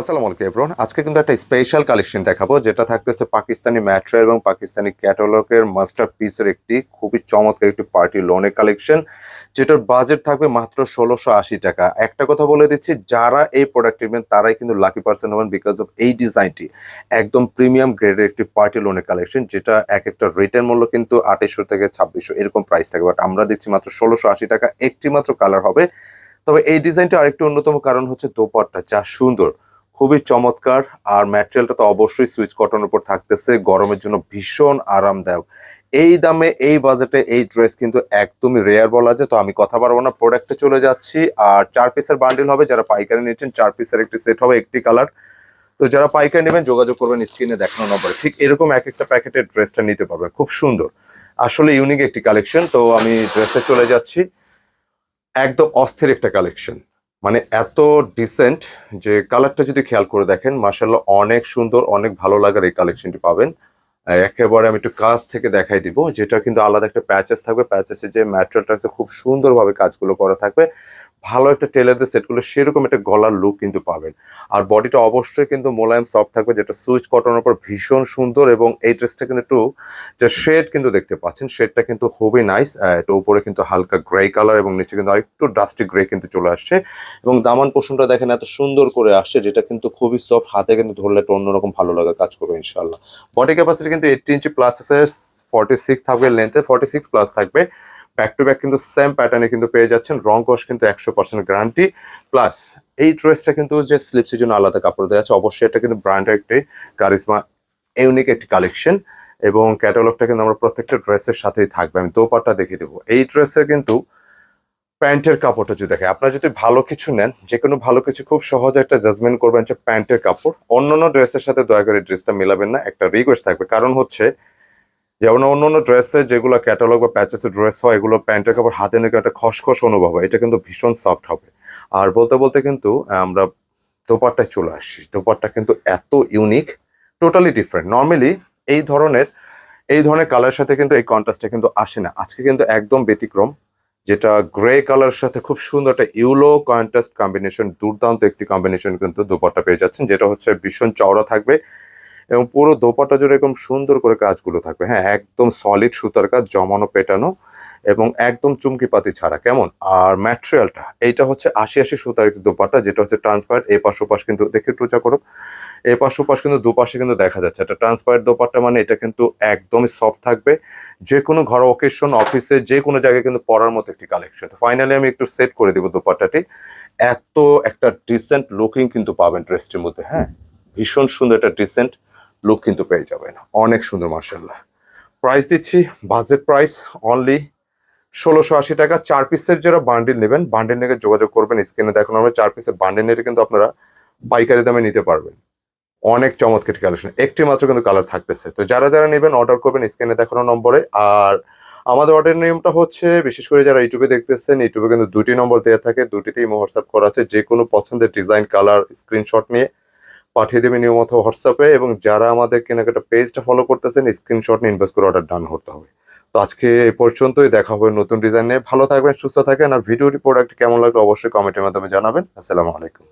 আসসালামু আলাইকুম এব্রন আজকে কিন্তু একটা স্পেশাল কালেকশন দেখাবো, যেটা থাকতেছে পাকিস্তানি ম্যাট্রো এবং পাকিস্তানি ক্যাটালগের মাস্টার পিসের একটি খুবই চমৎকার একটি পার্টি লোনের কালেকশন যেটার বাজেট থাকবে মাত্র ষোলোশো আশি টাকা। একটা কথা বলে দিচ্ছি, যারা এই প্রোডাক্ট নেবেন, তারাই কিন্তু লাকি পার্সন হবেন বিকজ অফ এই ডিজাইনটি একদম প্রিমিয়াম গ্রেডের একটি পার্টি লোনের কালেকশন যেটা এক একটা রেটের মূল্য কিন্তু আঠাইশশো থেকে ছাব্বিশশো, এরকম প্রাইস থাকে বাট আমরা দিচ্ছি মাত্র ষোলোশো আশি টাকা, একটি মাত্র কালার হবে। তবে এই ডিজাইনটা আরেকটি অন্যতম কারণ হচ্ছে দোপাট্টা, যা সুন্দর। খুবই চমৎকার, আর ম্যাটেরিয়ালটা তো অবশ্যই সুইচ কটনের উপর থাকতেছে, গরমের জন্য ভীষণ আরামদায়ক। এই দামে, এই বাজেটে এই ড্রেস কিন্তু একদমই রেয়ার বলা যায়, তো আমি কথা বাড়বো না প্রোডাক্টে চলে যাচ্ছি, আর চার পিসের বান্ডিল হবে, যারা পাইকারি নিচ্ছেন, চার পিসের একটি সেট হবে, একটি কালার তো যারা পাইকারি নেবেন, যোগাযোগ করবেন স্ক্রিনে দেখানো নম্বরে ঠিক এরকম এক একটা প্যাকেটের ড্রেসটা নিতে পারবেন খুব সুন্দর। আসলে ইউনিক একটি কালেকশন তো আমি ড্রেসে চলে যাচ্ছি। একদম অস্থির একটা কালেকশন মানে এত ডিসেন্ট যে কালারটা যদি খেয়াল করে দেখেন মার্শাল্লাহ অনেক সুন্দর, অনেক ভালো লাগার এই কালেকশনটি পাবেন। একেবারে আমি একটু কাজ থেকে দেখাই দিব, যেটা কিন্তু আলাদা একটা প্যাচেস থাকবে। প্যাচেসের যে ম্যাটেরিয়ালটা আছে, খুব সুন্দরভাবে কাজগুলো করা থাকবে। ভালো একটা টেলারদের সেটগুলো সেরকম একটা গলার লুক কিন্তু পাবেন। আর বডিটা অবশ্যই কিন্তু মোলায়েম সফট থাকবে, যেটা সুইচ কটনের উপর ভীষণ সুন্দর এবং এই ড্রেসটা কিন্তু একটু যে শেড কিন্তু দেখতে পাচ্ছেন শেডটা কিন্তু খুবই নাইস এটা উপরে কিন্তু হালকা গ্রে কালার এবং নিচে কিন্তু আরেকটু ডাস্টি গ্রে কিন্তু চলে আসছে এবং দামান পোষণটা দেখেন এত সুন্দর করে আসছে, যেটা কিন্তু খুবই সফট হাতে কিন্তু ধরলে একটা অন্যরকম ভালো লাগা কাজ করবে ইনশাল্লাহ বডি ক্যাপাসিটি কিন্তু এইটটি ইঞ্চি প্লাস আছে ফর্টি সিক্স থাকবে লেন্থে ফর্টি সিক্স প্লাস থাকবে। ব্যাক টু ব্যাক কিন্তু সেম প্যাটার্নে কিন্তু পেয়ে যাচ্ছেন। রং কস কিন্তু একশো পার্সেন্ট গ্যারান্টি প্লাস এই ড্রেসটা কিন্তু যে স্লিপসের জন্য আলাদা কাপড় দেওয়া আছে, অবশ্যই এটা কিন্তু ব্র্যান্ডের একটি কারিজমা ইউনিক একটি কালেকশন এবং ক্যাটালগটা কিন্তু আমরা প্রত্যেকটা ড্রেসের সাথেই থাকবে। আমি দোপাট্টা দেখিয়ে দেবো। এই ড্রেসের কিন্তু প্যান্টের কাপড়টা যদি দেখে আপনারা যদি ভালো কিছু নেন যে কোনো ভালো কিছু খুব সহজে একটা জাজমেন্ট করবেন যে প্যান্টের কাপড়। অন্যান্য ড্রেসের সাথে দয়া করে ড্রেসটা মেলাবেন না। একটা রিকোয়েস্ট থাকবে। কারণ হচ্ছে যেমন অন্য অন্য ড্রেসে যেগুলো ক্যাটালগ বা প্যাচেসের ড্রেস হয়, এগুলো প্যান্টের কাপড় হাতে নিয়ে একটা খসখস অনুভব হয়। এটা কিন্তু ভীষণ সফট হবে। আর বলতে বলতে কিন্তু আমরা দোপাট্টায় চলে আসি দোপাট্টা কিন্তু এত ইউনিক টোটালি ডিফারেন্ট নর্মালি এই ধরনের এই ধরনের কালারের সাথে কিন্তু এই কন্ট্রাস্টটা কিন্তু আসে না। আজকে কিন্তু একদম ব্যতিক্রম, যেটা গ্রে কালার সাথে খুব সুন্দর একটা ইউলো কন্ট্রাস্ট কম্বিনেশন দুর্দান্ত একটি কম্বিনেশন কিন্তু দোপাট্টা পেয়ে যাচ্ছেন, যেটা হচ্ছে ভীষণ চওড়া থাকবে। এবং পুরো দোপাট্টা জুড়ে এরকম সুন্দর করে কাজগুলো থাকবে। হ্যাঁ একদম সলিড সুতার কাজ, জমানো, পেটানো এবং একদম চুমকি পাতি ছাড়া। কেমন? আর ম্যাটেরিয়ালটা এইটা হচ্ছে আশি আশি সুতার একটি দোপাট্টা, যেটা হচ্ছে ট্রান্সপারেন্ট এই পাশ ওপাশ কিন্তু দেখে একটু উঁচা করো। এই পাশ ওপাশ কিন্তু দুপাশে কিন্তু দেখা যাচ্ছে। এটা ট্রান্সপারেন্ট দোপাট্টা মানে এটা কিন্তু একদমই সফট থাকবে। যে কোনো ঘর অকেশন অফিসে যে কোনো জায়গায় কিন্তু পরার মতো একটি কালেকশন তো ফাইনালি আমি একটু সেট করে দিব দোপাট্টাটি। এত একটা ডিসেন্ট লুকিং কিন্তু পাবেন ড্রেসটির মধ্যে। হ্যাঁ ভীষণ সুন্দর একটা ডিসেন্ট লুক কিন্তু পেয়ে যাবেন। অনেক সুন্দর মার্শাল্লাহ প্রাইস দিচ্ছি বাজেট প্রাইস অনলি ষোলোশো আশি টাকা। চার পিসের যারা বান্ডিল নেবেন বান্ডিল নিয়ে যোগাযোগ করবেন। স্ক্রিনে দেখানো হবে, চার পিসের বান্ডিল নিয়ে কিন্তু আপনারা পাইকারি দামে নিতে পারবেন। অনেক চমৎকার কালেকশন একটি মাত্র কিন্তু কালার থাকতেছে। তো যারা যারা নেবেন অর্ডার করবেন স্ক্রিনে দেখানো নম্বরে। আর আমাদের অর্ডার নিয়মটা হচ্ছে, বিশেষ করে যারা ইউটিউবে দেখতেছেন, ইউটিউবে কিন্তু দুটি নম্বর দেওয়া থাকে। দুটিতেই হোয়াটসঅ্যাপ করা আছে। যে কোনো পছন্দের ডিজাইন কালার স্ক্রিনশট নিয়ে পাঠিয়ে দেবেন অথবা হোয়াটসঅ্যাপে এবং যারা আমাদের কেনাকাটা পেজটা ফলো করতেছেন স্ক্রিনশট নিয়ে ইনভেস্ট করে অর্ডার ডান করতে হবে। তো আজকে এই পর্যন্তই, দেখা হবে নতুন ডিজাইন নিয়ে। ভালো থাকবেন, সুস্থ থাকবেন আর ভিডিওটি প্রোডাক্ট কেমন লাগল অবশ্যই কমেন্টের মাধ্যমে জানাবেন। আসসালামু আলাইকুম।